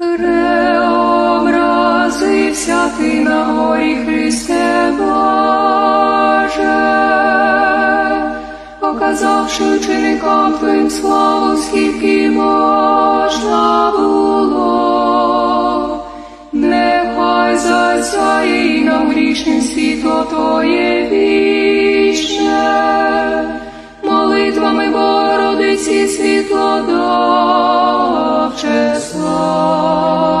Преобразився ти на горі Христе Боже, показавши ученикам Твоїм славу, скільки можна було. Нехай засяє і нам грішним світло Твоє вічне, молитвами Богородиці світло довче слава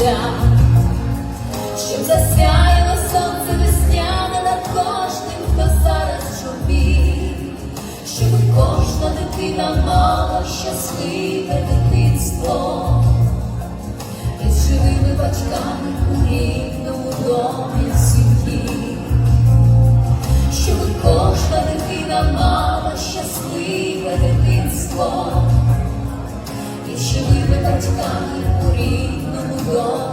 зійшлися, щоб засяяло сонце весняне над кожним, хто зараз чобі, щоб кожна дитина мала щасливе дитинство. Із живими батьками у рідному домі сім'ї, щоб кожна дитина мала щасливе дитинство. Живими батьками у рідному домі